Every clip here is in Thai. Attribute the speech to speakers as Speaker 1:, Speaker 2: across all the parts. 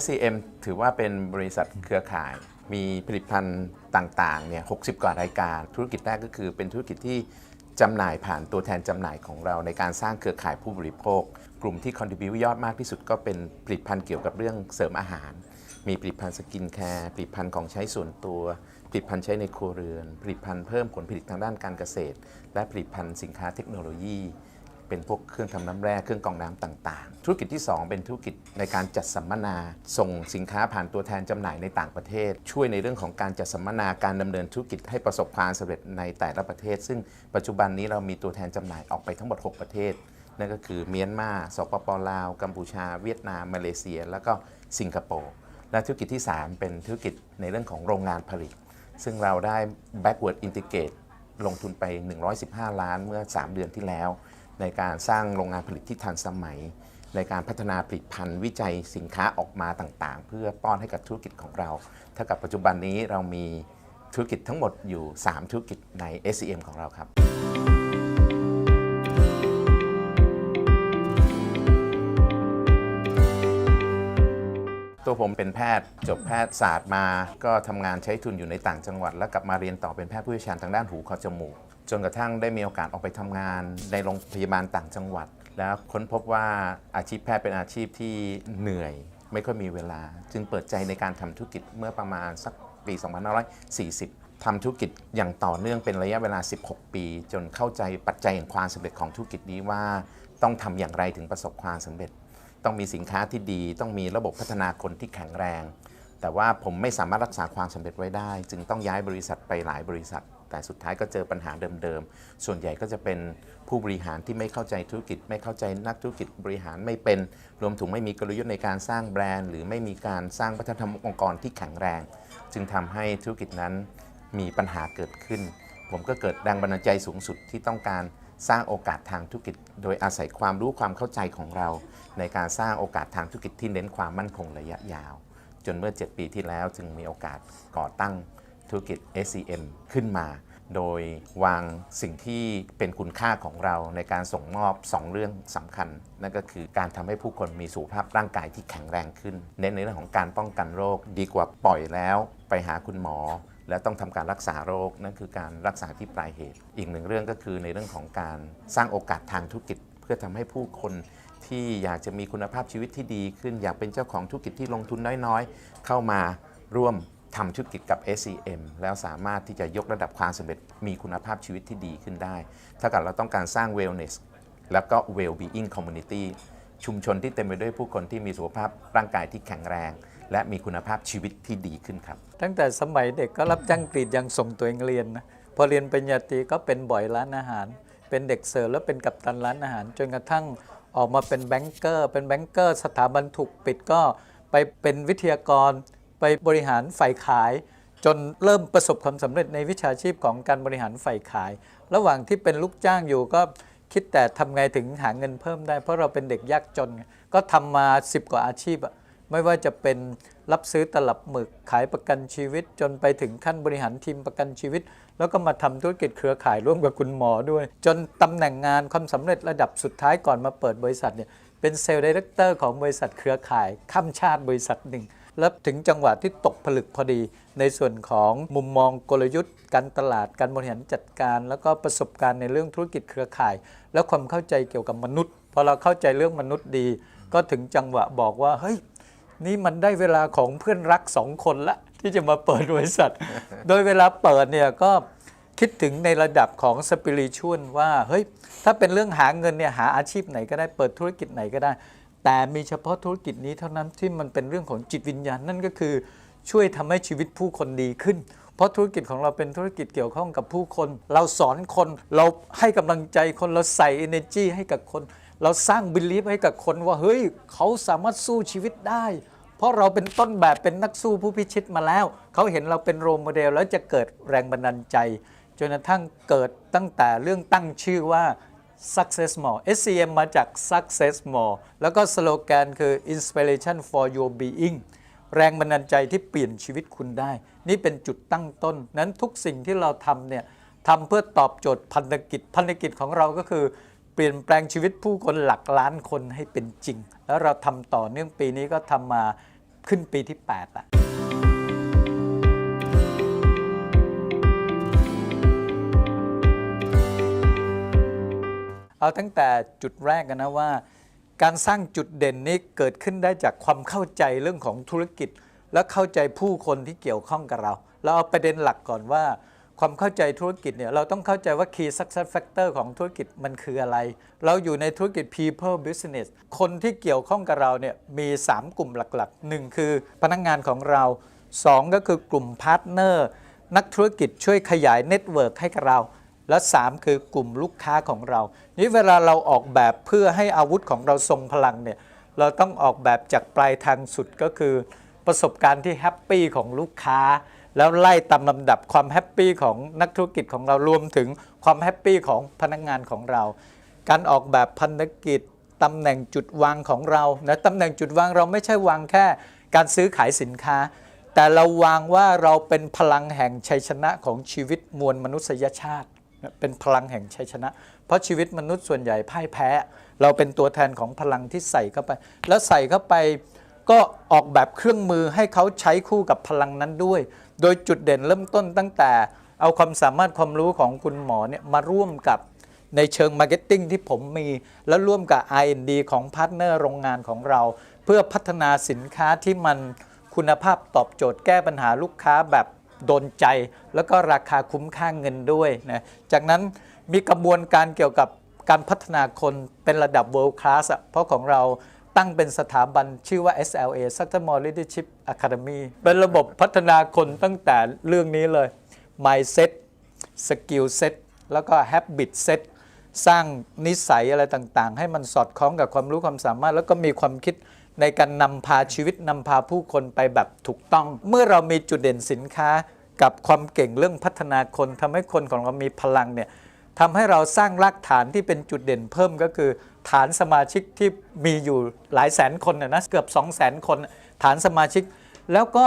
Speaker 1: SCM ถือว่าเป็นบริษัทเครือข่าย มีผลิตภัณฑ์ต่างๆ เนี่ย 60 กว่ารายการ ธุรกิจแรกก็คือเป็นธุรกิจที่จำหน่ายผ่านตัวแทนจำหน่ายของเราในการสร้างเครือข่ายผู้บริโภค กลุ่มที่คอนทิบิวยอดมากที่สุดก็เป็นผลิตภัณฑ์เกี่ยวกับเรื่องเสริมอาหาร มีผลิตภัณฑ์สกินแคร์ ผลิตภัณฑ์ของใช้ส่วนตัว ผลิตภัณฑ์ใช้ในครัวเรือน ผลิตภัณฑ์เพิ่มผลผลิตทางด้านการเกษตร และผลิตภัณฑ์สินค้าเทคโนโลยี เป็นพวกเครื่องทำน้ำแร่เครื่องกรองน้ำต่างๆ ธุรกิจที่ 2 เป็นธุรกิจในการจัดสัมมนา ส่งสินค้าผ่านตัวแทนจำหน่ายในต่างประเทศ ช่วยในเรื่องของการจัดสัมมนาการดำเนินธุรกิจให้ประสบความสำเร็จในแต่ละประเทศ ซึ่งปัจจุบันนี้เรามีตัวแทนจำหน่ายออกไปทั้งหมด 6 ประเทศนั่นก็คือเมียนมาสปปลาว กัมพูชา เวียดนาม มาเลเซีย แล้วก็สิงคโปร์และธุรกิจที่ 3 เป็นธุรกิจในเรื่องของโรงงานผลิต ซึ่งเราได้ backward integrate ลงทุนไป 115 ล้านเมื่อ 3 เดือนที่แล้ว ในการสร้างโรงงานผลิตที่ทันสมัย ในการพัฒนาผลิตภัณฑ์วิจัยสินค้าออกมาต่างๆ เพื่อป้อนให้กับธุรกิจของเรา เท่ากับปัจจุบันนี้เรามีธุรกิจทั้งหมดอยู่ 3 ธุรกิจใน SCM ของเราครับตัวผมเป็นแพทย์จบแพทยศาสตร์มา ก็ทำงานใช้ทุนอยู่ในต่างจังหวัด แล้วกลับมาเรียนต่อเป็นแพทย์ผู้เชี่ยวชาญทางด้านหูคอจมูก จนกระทั่งได้มีโอกาสออกไปทำงาน ในโรงพยาบาลต่างจังหวัด แล้วค้นพบว่าอาชีพแพทย์เป็นอาชีพที่เหนื่อย ไม่ค่อยมีเวลา จึงเปิดใจในการทำธุรกิจเมื่อประมาณสักปี 2540ทำธุรกิจอย่างต่อเนื่องเป็นระยะเวลา 16 ปี จนเข้าใจปัจจัยแห่งความสำเร็จของธุรกิจนี้ว่า ต้องทำอย่างไรถึงประสบความสำเร็จ ต้องมีสินค้าที่ดี ต้องมีระบบพัฒนาคนที่แข็งแรง แต่ว่าผมไม่สามารถรักษาความสำเร็จไว้ได้ จึงต้องย้ายบริษัทไปหลายบริษัท แต่สุดท้ายก็เจอปัญหาเดิมๆ ส่วนใหญ่ก็จะเป็นผู้บริหารที่ไม่เข้าใจธุรกิจ ไม่เข้าใจนักธุรกิจบริหารไม่เป็น รวมถึงไม่มีกลยุทธ์ในการสร้างแบรนด์ หรือไม่มีการสร้างวัฒนธรรมองค์กรที่แข็งแรง จึงทำให้ธุรกิจนั้นมีปัญหาเกิดขึ้น ผมก็เกิดแรงบันดาลใจสูงสุดที่ต้องการสร้างโอกาสทางธุรกิจ โดยอาศัยความรู้ความเข้าใจของเรา ในการสร้างโอกาสทางธุรกิจที่เน้นความมั่นคงระยะยาว จนเมื่อ 7 ปีที่แล้วจึงมีโอกาสก่อตั้ง ธุรกิจ SCM ขึ้นมา โดยวางสิ่งที่เป็นคุณค่าของเราในการส่งมอบ 2 เรื่องสำคัญ นั่นก็คือการทำให้ผู้คนมีสุขภาพร่างกายที่แข็งแรงขึ้น เน้นในเรื่องของการป้องกันโรค ดีกว่าปล่อยแล้วไปหาคุณหมอแล้วต้องทำการรักษาโรค นั่นคือการรักษาที่ปลายเหตุ อีกหนึ่งเรื่องก็คือในเรื่องของการสร้างโอกาสทางธุรกิจ เพื่อทำให้ผู้คนที่อยากจะมีคุณภาพชีวิตที่ดีขึ้น อยากเป็นเจ้าของธุรกิจที่ลงทุนน้อยๆ เข้ามาร่วม ทำธุรกิจกับ SCM แล้วสามารถที่จะยกระดับความสำเร็จมีคุณภาพชีวิตที่ดีขึ้นได้ ถ้ากับเราต้องการสร้าง wellness แล้วก็ well-being community ชุมชนที่เต็มไปด้วยผู้คนที่มีสุขภาพร่างกายที่แข็งแรง และมีคุณภาพชีวิตที่ดีขึ้นครับ
Speaker 2: ตั้งแต่สมัยเด็กก็รับจ้างกรีดยังส่งตัวเองเรียนนะพอเรียนปริญญาตรีก็เป็นบ่อยร้านอาหาร เป็นเด็กเสิร์ฟแล้วเป็นกัปตันร้านอาหาร จนกระทั่งออกมาเป็นแบงก์เกอร์ เป็นแบงก์เกอร์ สถาบันถูกปิดก็ไปเป็นวิทยากร ไปบริหารฝ่ายขาย จนเริ่มประสบความสำเร็จในวิชาชีพของการบริหารฝ่ายขาย ระหว่างที่เป็นลูกจ้างอยู่ก็คิดแต่ทำไงถึงหาเงินเพิ่มได้ เพราะเราเป็นเด็กยากจนไงก็ทำมา 10 กว่าอาชีพอะไม่ว่าจะเป็นรับซื้อตลับหมึกขายประกันชีวิต จนไปถึงขั้นบริหารทีมประกันชีวิต แล้วก็มาทำธุรกิจเครือข่ายร่วมกับคุณหมอด้วย จนตำแหน่งงานความสำเร็จระดับสุดท้ายก่อนมาเปิดบริษัทเนี่ยเป็นเซลล์ดีเรคเตอร์ของบริษัทเครือข่ายข้ามชาติบริษัทหนึ่ง แล้วถึงจังหวะที่ตกผลึกพอดี ในส่วนของมุมมองกลยุทธ์ การตลาดการบริหารจัดการ แล้วก็ประสบการณ์ในเรื่องธุรกิจเครือข่าย แล้วความเข้าใจเกี่ยวกับมนุษย์พอเราเข้าใจเรื่องมนุษย์ดี ก็ถึงจังหวะบอกว่าเฮ้ยนี่มันได้เวลาของเพื่อนรักสองคนละที่จะมาเปิดบริษัท โดยเวลาเปิดเนี่ยก็คิดถึงในระดับของสปิริชวลว่าเฮ้ยถ้าเป็นเรื่องหาเงินเนี่ยหาอาชีพไหนก็ได้เปิดธุรกิจไหนก็ได้ แต่มีเฉพาะธุรกิจนี้เท่านั้นที่มันเป็นเรื่องของจิตวิญญาณนั่นก็คือช่วยทำให้ชีวิตผู้คนดีขึ้น เพราะธุรกิจของเราเป็นธุรกิจเกี่ยวข้องกับผู้คน เราสอนคนเราให้กำลังใจคนเราใส่ energy ให้กับคน เราสร้างบิลีฟให้กับคนว่าเฮ้ยเขาสามารถสู้ชีวิตได้ เพราะเราเป็นต้นแบบเป็นนักสู้ผู้พิชิตมาแล้ว เขาเห็นเราเป็นโรโมเดลแล้วจะเกิดแรงบันดาลใจจนกระทั่งเกิดตั้งแต่เรื่องตั้งชื่อว่า Success More SCM มาจาก Success More แล้วก็สโลแกนคือ Inspiration for Your Being แรงบันดาลใจที่เปลี่ยนชีวิตคุณได้ นี่เป็นจุดตั้งต้น นั้นทุกสิ่งที่เราทำเนี่ยทำเพื่อตอบโจทย์พันธกิจพันธกิจของเราก็คือ เปลี่ยนแปลงชีวิตผู้คนหลักล้านคนให้เป็นจริง แล้วเราทำต่อเนื่องปีนี้ก็ทำมาขึ้นปีที่8ละ เอาตั้งแต่จุดแรกกันนะว่า การสร้างจุดเด่นนี้เกิดขึ้นได้จากความเข้าใจเรื่องของธุรกิจ และเข้าใจผู้คนที่เกี่ยวข้องกับเรา เราเอาประเด็นหลักก่อนว่า ความเข้าใจธุรกิจเนี่ยเราต้องเข้าใจว่า key success factor ของธุรกิจมันคืออะไร เราอยู่ในธุรกิจ people business คนที่เกี่ยวข้องกับเราเนี่ยมี 3 กลุ่มหลักๆ 1 คือพนักงงานของเรา 2 ก็คือกลุ่มพาร์ทเนอร์นักธุรกิจช่วยขยายเน็ตเวิร์กให้กับเรา และ 3 คือกลุ่มลูกค้าของเรา นี่เวลาเราออกแบบเพื่อให้อาวุธของเราทรงพลังเนี่ยเราต้องออกแบบจากปลายทางสุดก็คือ ประสบการณ์ที่แฮปปี้ของลูกค้า แล้วไล่ตามลำดับความแฮปปี้ของนักธุรกิจของเรารวมถึงความแฮปปี้ของพนักงานของเรา การออกแบบพันธกิจตำแหน่งจุดวางของเรานะตำแหน่งจุดวางเราไม่ใช่วางแค่ การซื้อขายสินค้า แต่เราวางว่าเราเป็นพลังแห่งชัยชนะของชีวิตมวลมนุษยชาติ เป็นพลังแห่งชัยชนะ เพราะชีวิตมนุษย์ส่วนใหญ่พ่ายแพ้ เราเป็นตัวแทนของพลังที่ใส่เข้าไป แล้วใส่เข้าไปก็ออกแบบเครื่องมือให้เขาใช้คู่กับพลังนั้นด้วย โดยจุดเด่นเริ่มต้นตั้งแต่เอาความสามารถความรู้ของคุณหมอเนี่ยมาร่วมกับในเชิงมาร์เก็ตติ้งที่ผมมี แล้วร่วมกับ R&D ของพาร์ทเนอร์โรงงานของเรา เพื่อพัฒนาสินค้าที่มันคุณภาพตอบโจทย์แก้ปัญหาลูกค้าแบบ โดนใจ แล้วก็ราคาคุ้มค่าเงินด้วยนะจากนั้นมีกระบวนการเกี่ยวกับการพัฒนาคนเป็นระดับ world class อะเพราะของเราตั้งเป็นสถาบันชื่อว่า SLA Successful Leadership Academy เป็นระบบพัฒนาคนตั้งแต่เรื่องนี้เลย mindset skill set แล้วก็ habit set สร้างนิสัยอะไรต่างๆ ให้มันสอดคล้องกับความรู้ความสามารถ แล้วก็มีความคิด ในการนำพาชีวิตนำพาผู้คนไปแบบถูกต้อง เมื่อเรามีจุดเด่นสินค้ากับความเก่งเรื่องพัฒนาคนทำให้คนของเรามีพลังเนี่ยทำให้เราสร้างรากฐานที่เป็นจุดเด่นเพิ่มก็คือ ฐานสมาชิกที่มีอยู่หลายแสนคนนะเกือบ2 0 0 0 0 0 คน ฐานสมาชิก แล้วก็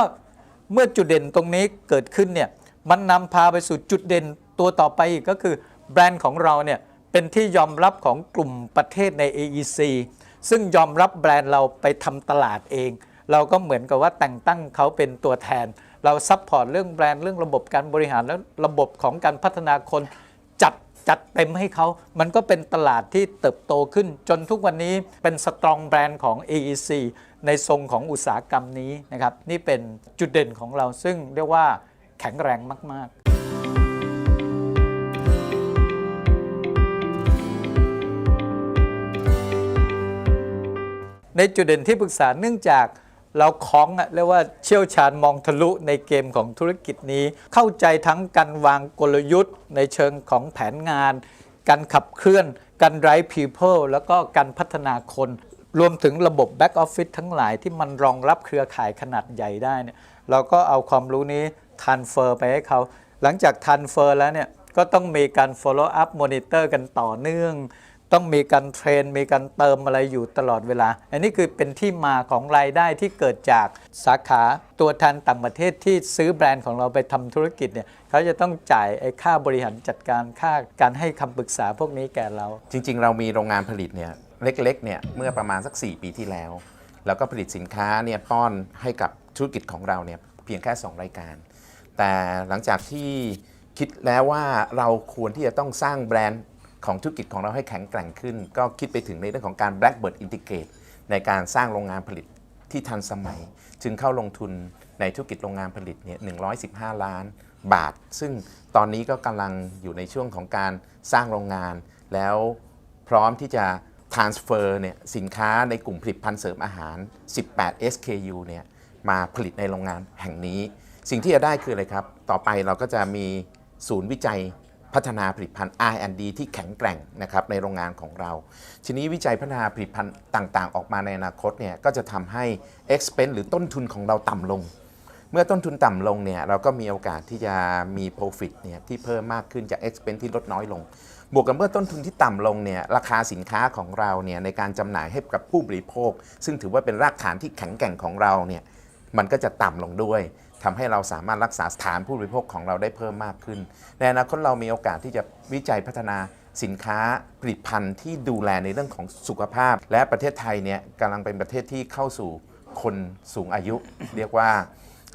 Speaker 2: เมื่อจุดเด่นตรงนี้เกิดขึ้นเนี่ยมันนำพาไปสู่จุดเด่นตัวต่อไปอีกก็คือแบรนด์ของเราเนี่ยเป็นที่ยอมรับของกลุ่มประเทศใน AEC ซึ่งยอมรับแบรนด์เราไปทำตลาดเอง เราก็เหมือนกับว่าแต่งตั้งเขาเป็นตัวแทน เราซัพพอร์ตเรื่องแบรนด์เรื่องระบบการบริหารและระบบของการพัฒนาคนจัดจัดเต็มให้เขา มันก็เป็นตลาดที่เติบโตขึ้น จนทุกวันนี้เป็นสตรองแบรนด์ของ AEC ในทรงของอุตสาหกรรมนี้นะครับ นี่เป็นจุดเด่นของเราซึ่งเรียกว่าแข็งแรงมาก ๆ ในจุดเด่นที่ปรึกษาเนื่องจากเราคล้องอะเรียกว่าเชี่ยวชาญมองทะลุในเกมของธุรกิจนี้ เข้าใจทั้งการวางกลยุทธ์ ในเชิงของแผนงาน การขับเคลื่อน การ drive people แล้วก็การพัฒนาคน รวมถึงระบบ back office ทั้งหลายที่มันรองรับเครือข่ายขนาดใหญ่ได้เนี่ยเราก็เอาความรู้นี้ transfer ไปให้เขา หลังจาก transfer แล้วเนี่ยก็ต้องมีการ follow up monitor กันต่อเนื่อง ต้องมีการเทรน มีการเติมอะไรอยู่ตลอดเวลา อันนี้คือเป็นที่มาของรายได้ที่เกิดจากสาขาตัวแทนต่างประเทศที่ซื้อแบรนด์ของเราไปทำธุรกิจเนี่ยเขาจะต้องจ่ายไอ้ค่าบริหารจัดการค่าการให้คำปรึกษาพวกนี้แก่เรา
Speaker 1: จริง ๆ เรามีโรงงานผลิตเนี่ยเล็กๆเนี่ยเมื่อประมาณสัก 4 ปีที่แล้ว แล้วก็ผลิตสินค้าเนี่ยป้อนให้กับธุรกิจของเราเนี่ยเพียงแค่ 2 รายการ แต่หลังจากที่คิดแล้วว่าเราควรที่จะต้องสร้างแบรนด์ ของธุรกิจของเราให้แข็งแกร่งขึ้น ก็คิดไปถึงในเรื่องของการ Blackbird Integrate ในการสร้างโรงงานผลิตที่ทันสมัย จึงเข้าลงทุนในธุรกิจโรงงานผลิตเนี่ย115 ล้านบาท ซึ่งตอนนี้ก็กำลังอยู่ในช่วงของการสร้างโรงงาน แล้วพร้อมที่จะ transfer เนี่ยสินค้าในกลุ่มผลิตภัณฑ์เสริมอาหาร 18 SKU เนี่ยมาผลิตในโรงงานแห่งนี้ สิ่งที่จะได้คืออะไรครับ ต่อไปเราก็จะมีศูนย์วิจัย พัฒนาผลิตภัณฑ์ R&D ที่แข็งแกร่งนะครับในโรงงานของเรา ทีนี้วิจัยพัฒนาผลิตภัณฑ์ต่างๆ ออกมาในอนาคตเนี่ยก็จะทำให้ expense หรือต้นทุนของเราต่ำลง เมื่อต้นทุนต่ำลงเนี่ยเราก็มีโอกาสที่จะมี profit เนี่ยที่เพิ่มมากขึ้นจาก expense ที่ลดน้อยลง บวกกับเมื่อต้นทุนที่ต่ำลงเนี่ยราคาสินค้าของเราเนี่ยในการจำหน่ายให้กับผู้บริโภค ซึ่งถือว่าเป็นรากฐานที่แข็งแกร่งของเราเนี่ยมันก็จะต่ำลงด้วย ทำให้เราสามารถรักษาฐานผู้บริโภคของเราได้เพิ่มมากขึ้น ในอนาคตเรามีโอกาสที่จะวิจัยพัฒนาสินค้าผลิตภัณฑ์ที่ดูแลในเรื่องของสุขภาพ และประเทศไทยเนี่ยกำลังเป็นประเทศที่เข้าสู่คนสูงอายุ เรียกว่า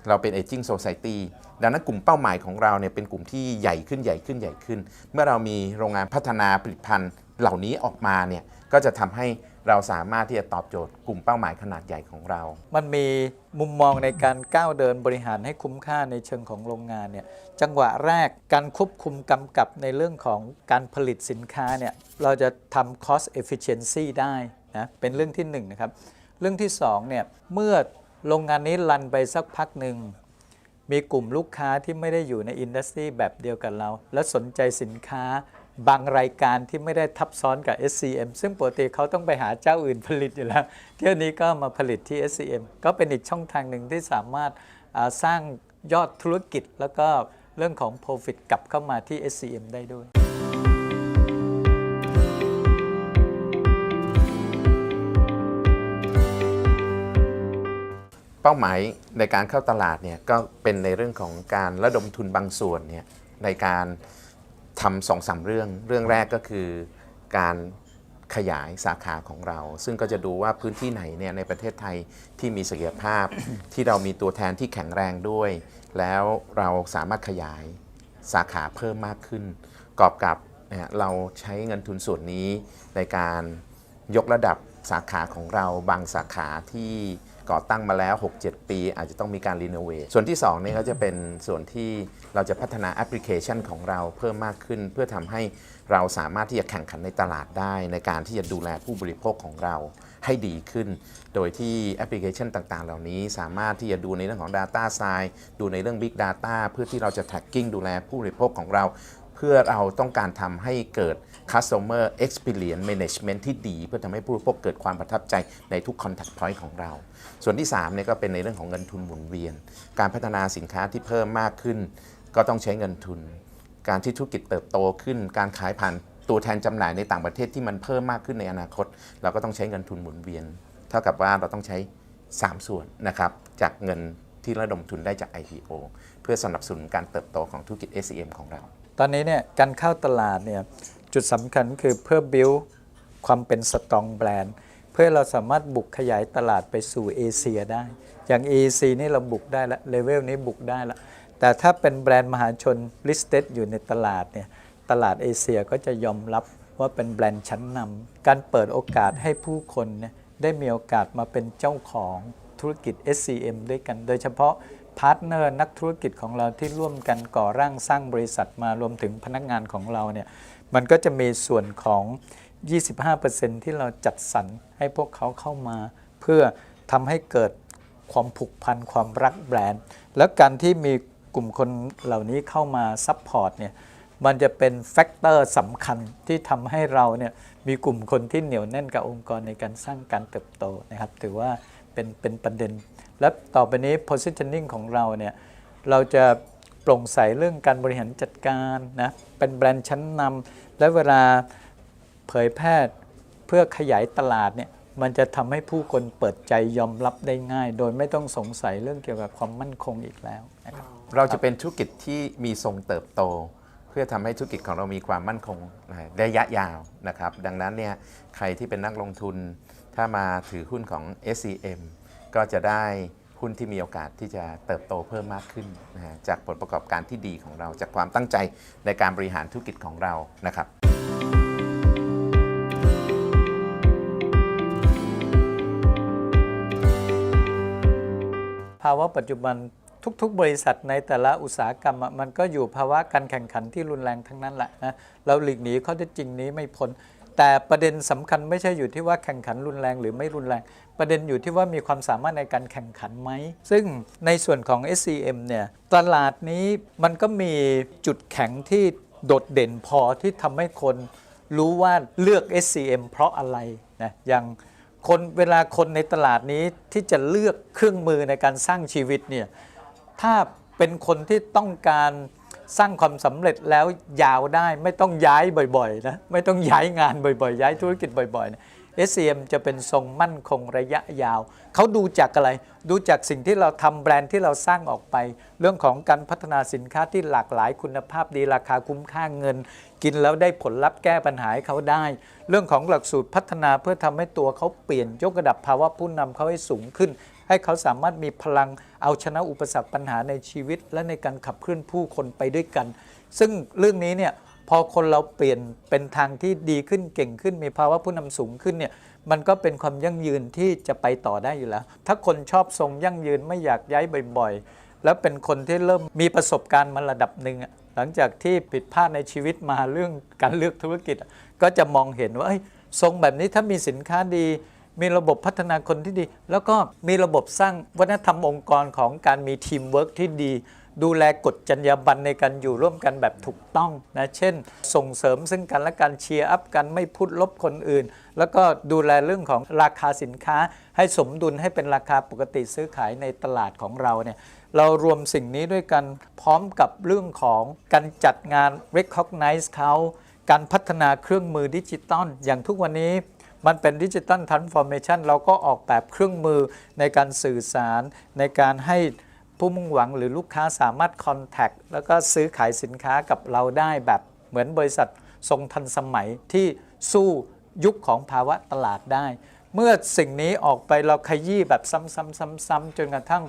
Speaker 1: เราเป็น aging society ดังนั้นกลุ่มเป้าหมายของเราเนี่ยเป็นกลุ่มที่ใหญ่ขึ้นใหญ่ขึ้นใหญ่ขึ้น เมื่อเรามีโรงงานพัฒนาผลิตภัณฑ์เหล่านี้ออกมาเนี่ยก็จะทำให้ เราสามารถที่จะตอบโจทย์กลุ่มเป้าหมายขนาดใหญ่ของเรา
Speaker 2: มันมีมุมมองในการก้าวเดินบริหารให้คุ้มค่าในเชิงของโรงงานเนี่ยจังหวะแรกการควบคุมกำกับในเรื่องของการผลิตสินค้าเนี่ยเราจะทำ cost efficiency ได้นะเป็นเรื่องที่1นงนะครับเรื่องที่2เนี่ยเมื่อโรงงานนี้รันไปสักพักหนึ่งมีกลุ่มลูกค้าที่ไม่ได้อยู่ในอินดัสทรีแบบเดียวกับเรา และสนใจสินค้า บางรายการที่ไม่ได้ทับซ้อนกับ SCM ซึ่งปกติเขาต้องไปหาเจ้าอื่นผลิตอยู่แล้ว เที่ยวนี้ก็มาผลิตที่ SCM ก็เป็นอีกช่องทางหนึ่งที่สามารถสร้างยอดธุรกิจ แล้วก็เรื่องของ Profit กลับเข้ามาที่ SCM ได้ด้วย
Speaker 1: เป้าหมายในการเข้าตลาดเนี่ยก็เป็นในเรื่องของการระดมทุนบางส่วนเนี่ยในการ ทำสองสามเรื่อง เรื่องแรกก็คือการขยายสาขาของเรา ซึ่งก็จะดูว่าพื้นที่ไหนเนี่ยในประเทศไทยที่มีศักยภาพ ที่เรามีตัวแทนที่แข็งแรงด้วย แล้วเราสามารถขยายสาขาเพิ่มมากขึ้น กอบกับเเราใช้เงินทุนส่วนนี้ในการยกระดับสาขาของเราบางสาขาที่ ก่อตั้งมาแล้ว 6-7 ปี อาจจะต้องมีการรีโนเวทส่วนที่2เนี่ยก็จะเป็นส่วนที่เราจะพัฒนาแอปพลิเคชันของเราเพิ่มมากขึ้น เพื่อทำให้เราสามารถที่จะแข่งขันในตลาดได้ ในการที่จะดูแลผู้บริโภคของเราให้ดีขึ้น โดยที่แอปพลิเคชันต่างๆ เหล่านี้สามารถที่จะดูในเรื่องของ Data Science ดูในเรื่อง Big Data เพื่อที่เราจะ tracking ดูแลผู้บริโภคของเรา พื่อเราต้องการทำให้เกิด customer experience management ที่ดี เพื่อทำให้ผู้บริโภคเกิดความประทับใจในทุก contact point ของเรา ส่วนที่3เนี่ยก็เป็นในเรื่องของเงินทุนหมุนเวียน การพัฒนาสินค้าที่เพิ่มมากขึ้น ก็ต้องใช้เงินทุน การที่ธุรกิจเติบโตขึ้น การขายผ่านตัวแทนจำหน่ายในต่างประเทศที่มันเพิ่มมากขึ้นในอนาคต เราก็ต้องใช้เงินทุนหมุนเวียน เท่ากับว่าเราต้องใช้ 3 ส่วนนะครับจากเงินที่ระดมทุนได้จาก IPO เพื่อสนับสนุนการเติบโตของธุรกิจ SCM ของเรา
Speaker 2: ตอนนี้เนี่ยการเข้าตลาดเนี่ยจุดสำคัญคือเพื่อ build ความเป็นสตรองแบรนด์เพื่อเราสามารถบุกขยายตลาดไปสู่เอเชียได้ อย่าง EC นี่เราบุกได้ละเลเวลนี้บุกได้ละแต่ถ้าเป็นแบรนด์มหาชน listed อยู่ในตลาดเนี่ยตลาดเอเชียก็จะยอมรับว่าเป็นแบรนด์ชั้นนำการเปิดโอกาสให้ผู้คนเนี่ยได้มีโอกาสมาเป็นเจ้าของธุรกิจ SCM ด้วยกัน โดยเฉพาะ พาร์ทเนอร์นักธุรกิจของเราที่ร่วมกันก่อร่างสร้างบริษัทมารวมถึงพนักงานของเราเนี่ยมันก็จะมีส่วนของ 25%ที่เราจัดสรรให้พวกเขาเข้ามา เพื่อทำให้เกิดความผูกพันความรักแบรนด์ แล้วการที่มีกลุ่มคนเหล่านี้เข้ามาซัพพอร์ตเนี่ยมันจะเป็นแฟกเตอร์สำคัญที่ทำให้เราเนี่ยมีกลุ่มคนที่เหนียวแน่นกับองค์กรในการสร้างการเติบโตนะครับ ถือว่า เป็นเป็นประเด็น และต่อไปนี้ positioning ของเราเนี่ยเราจะโปร่งใสเรื่องการบริหารจัดการนะเป็นแบรนด์ชั้นนำและเวลาเผยแพร่เพื่อขยายตลาดเนี่ยมันจะทำให้ผู้คนเปิดใจยอมรับได้ง่าย โดยไม่ต้องสงสัยเรื่องเกี่ยวกับความมั่นคงอีกแล้วนะครับ
Speaker 1: เราจะเป็นธุรกิจที่มีทรงเติบโต เพื่อทำให้ธุรกิจของเรามีความมั่นคงระยะยาวนะครับ ดังนั้นเนี่ยใครที่เป็นนักลงทุน ถ้ามาถือหุ้นของ SCM ก็จะได้หุ้นที่มีโอกาสที่จะเติบโตเพิ่มมากขึ้นนะฮะจากผลประกอบการที่ดีของเรา จากความตั้งใจในการบริหารธุรกิจของเรานะครับ
Speaker 2: ภาวะปัจจุบันทุกๆ บริษัทในแต่ละอุตสาหกรรมมันก็อยู่ภาวะการแข่งขันที่รุนแรงทั้งนั้นแหละนะเราหลีกหนีข้อเท็จจริงนี้ไม่พ้น แต่ประเด็นสำคัญไม่ใช่อยู่ที่ว่าแข่งขันรุนแรงหรือไม่รุนแรง ประเด็นอยู่ที่ว่ามีความสามารถในการแข่งขันไหม ซึ่งในส่วนของ SCM เนี่ยตลาดนี้มันก็มีจุดแข็งที่โดดเด่นพอที่ทำให้คนรู้ว่าเลือก SCM เพราะอะไรนะอย่างคนเวลาคนในตลาดนี้ที่จะเลือกเครื่องมือในการสร้างชีวิตเนี่ยถ้าเป็นคนที่ต้องการ สร้างความสำเร็จแล้วยาวได้ไม่ต้องย้ายบ่อยๆนะไม่ต้องย้ายงานบ่อยๆ ย้ายธุรกิจบ่อยๆเนี่ย SCM จะเป็นทรงมั่นคงระยะยาว เขาดูจากอะไร ดูจากสิ่งที่เราทำแบรนด์ที่เราสร้างออกไป เรื่องของการพัฒนาสินค้าที่หลากหลายคุณภาพดีราคาคุ้มค่าเงิน กินแล้วได้ผลลัพธ์แก้ปัญหาให้เขาได้ เรื่องของหลักสูตรพัฒนาเพื่อทำให้ตัวเขาเปลี่ยนยกระดับภาวะผู้นำเขาให้สูงขึ้น ให้เขาสามารถมีพลังเอาชนะอุปสรรคปัญหาในชีวิต และในการขับเคลื่อนผู้คนไปด้วยกัน ซึ่งเรื่องนี้เนี่ยพอคนเราเปลี่ยนเป็นทางที่ดีขึ้นเก่งขึ้น มีภาวะผู้นำสูงขึ้นเนี่ยมันก็เป็นความยั่งยืนที่จะไปต่อได้อยู่แล้ว ถ้าคนชอบทรงยั่งยืนไม่อยากย้ายบ่อยๆ แล้วเป็นคนที่เริ่มมีประสบการณ์มาระดับหนึ่งหลังจากที่ผิดพลาดในชีวิตมาเรื่องการเลือกธุรกิจ ก็จะมองเห็นว่าเอ้ยทรงแบบนี้ถ้ามีสินค้าดี มีระบบพัฒนาคนที่ดี แล้วก็มีระบบสร้างวัฒนธรรมองค์กรของการมีทีมเวิร์กที่ดี ดูแลกฎจรรยาบรรณในการอยู่ร่วมกันแบบถูกต้องนะเช่น ส่งเสริมซึ่งกันและการเชียร์อัพกันไม่พูดลบคนอื่น แล้วก็ดูแลเรื่องของราคาสินค้า ให้สมดุลให้เป็นราคาปกติซื้อขายในตลาดของเราเนี่ยเรารวมสิ่งนี้ด้วยกันพร้อมกับเรื่องของการจัดงาน recognize เขาการพัฒนาเครื่องมือดิจิตอลอย่างทุกวันนี้ มันเป็นดิจิตอลทรานส์ฟอร์เมชันเราก็ออกแบบเครื่องมือในการสื่อสาร ในการให้ผู้มุ่งหวังหรือลูกค้าสามารถคอนแทคแล้วก็ซื้อขายสินค้ากับเราได้แบบเหมือนบริษัททรงทันสมัยที่สู้ยุคของภาวะตลาดได้ เมื่อสิ่งนี้ออกไปเราขยี้แบบซ้ำๆๆๆ จนกระทั่ง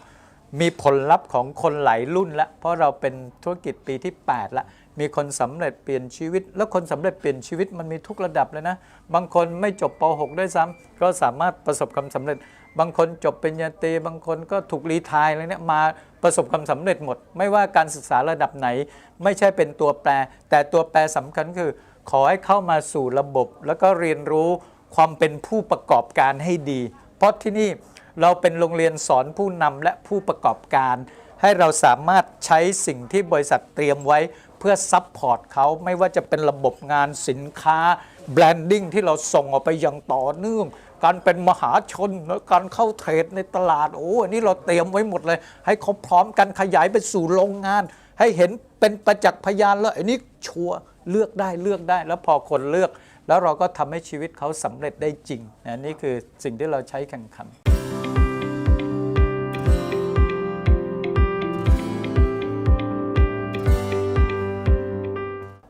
Speaker 2: มีผลลัพธ์ของคนหลายรุ่นล้วเพราะเราเป็นธุรกิจปีที่ 8 ละ มีคนสำเร็จเปลี่ยนชีวิต แล้วคนสำเร็จเปลี่ยนชีวิตมันมีทุกระดับเลยนะ บางคนไม่จบป .6 ด้ซ้ำก็สามารถประสบความสำเร็จ บางคนจบเปริญาตรีบางคนก็ถูกรีทายอะไรเนี่ยมาประสบความสำเร็จหมด ไม่ว่าการศึกษาระดับไหน ไม่ใช่เป็นตัวแปร แต่ตัวแปรสำคัญคือ ขอให้เข้ามาสู่ระบบ แล้วก็เรียนรู้ความเป็นผู้ประกอบการให้ดี เพราะที่นี่เราเป็นโรงเรียนสอนผู้นำและผู้ประกอบการ ให้เราสามารถใช้สิ่งที่บริษัทเตรียมไว้ เพื่อซัพพอร์ตเขาไม่ว่าจะเป็นระบบงานสินค้า แบรนดิ้งที่เราส่งออกไปอย่างต่อเนื่อง การเป็นมหาชนและการเข้าเทรดในตลาด โอ้อันนี้เราเตรียมไว้หมดเลย ให้เขาพร้อมกันขยายไปสู่โรงงาน ให้เห็นเป็นประจักษ์พยานแล้วอันนี้ชัวร์เลือกได้เลือกได้ แล้วพอคนเลือก แล้วเราก็ทำให้ชีวิตเขาสำเร็จได้จริงนะนี่คือสิ่งที่เราใช้แข่งขัน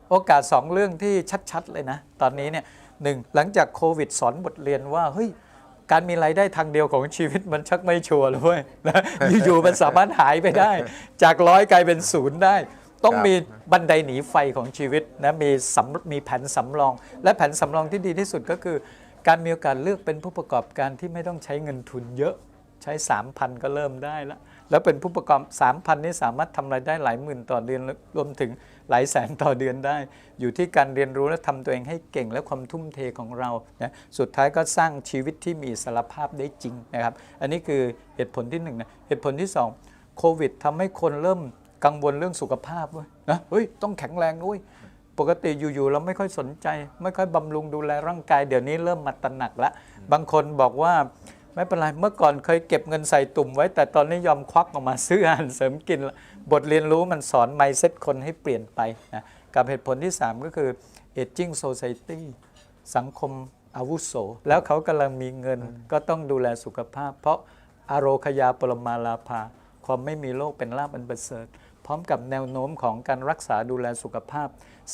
Speaker 2: โอกาส 2 เรื่องที่ชัดๆ เลยนะ ตอนนี้เนี่ยหนึ่งหลังจากโควิดสอนบทเรียนว่าเฮ้ยการมีรายได้ทางเดียวของชีวิตมันชักไม่ชัวร์เลยเว้ยนะอยู่ๆมันสามารถหายไปได้ จากร้อยกลายเป็นศูนย์ได้ ต้อง
Speaker 1: ครับ
Speaker 2: มีบันไดหนีไฟของชีวิตนะมีสำมีแผนสำรอง และแผนสำรองที่ดีที่สุดก็คือ การมีโอกาสเลือกเป็นผู้ประกอบการที่ไม่ต้องใช้เงินทุนเยอะใช้ 3,000 ก็เริ่มได้แล้วแล้วเป็นผู้ประกอบ 3,000 นี่สามารถทำรายได้หลายหมื่นต่อเดือนรวมถึง หลายแสนต่อเดือนได้ อยู่ที่การเรียนรู้และทำตัวเองให้เก่งและความทุ่มเทของเรานะสุดท้ายก็สร้างชีวิตที่มีอิสรภาพได้จริงนะครับ อันนี้คือเหตุผลที่หนึ่งนะเหตุผลที่สองโควิดทำให้คนเริ่มกังวลเรื่องสุขภาพเว้ยนะเฮ้ยต้องแข็งแรงด้วยปกติอยู่ๆเราไม่ค่อยสนใจ ไม่ค่อยบำรุงดูแลร่างกาย เดี๋ยวนี้เริ่มมาตระหนักละบางคนบอกว่า ไม่เป็นไรเมื่อก่อนเคยเก็บเงินใส่ตุ่มไว้ แต่ตอนนี้ยอมควักออกมาซื้ออาหารเสริมกิน บทเรียนรู้มันสอนไมเซ็ตคนให้เปลี่ยนไปนะกับเหตุผลที่ 3 ก็คือ aging society สังคมอาวุโส แล้วเขากำลังมีเงินก็ต้องดูแลสุขภาพ เพราะอโรคยาปรมาลาภาความไม่มีโรคเป็นลาภอันประเสริฐพร้อมกับแนวโน้มของการรักษาดูแลสุขภาพ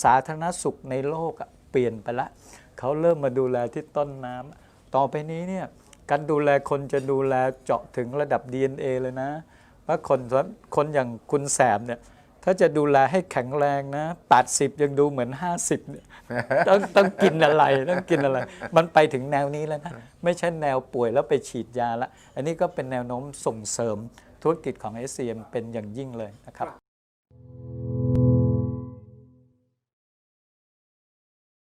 Speaker 2: สาธารณสุขในโลกเปลี่ยนไปละ เขาเริ่มมาดูแลที่ต้นน้ำต่อไปนี้เนี่ย การดูแลคนจะดูแลเจาะถึงระดับ DNA เลยนะว่าคนคนอย่างคุณแสบเนี่ยถ้าจะดูแลให้แข็งแรงนะ 80 ยังดูเหมือน 50เนี่ยต้องต้องกินอะไรต้องกินอะไร มันไปถึงแนวนี้แล้วนะ ไม่ใช่แนวป่วยแล้วไปฉีดยาละ อันนี้ก็เป็นแนวโน้มส่งเสริมธุรกิจของ SCM เป็นอย่างยิ่งเลยนะครับ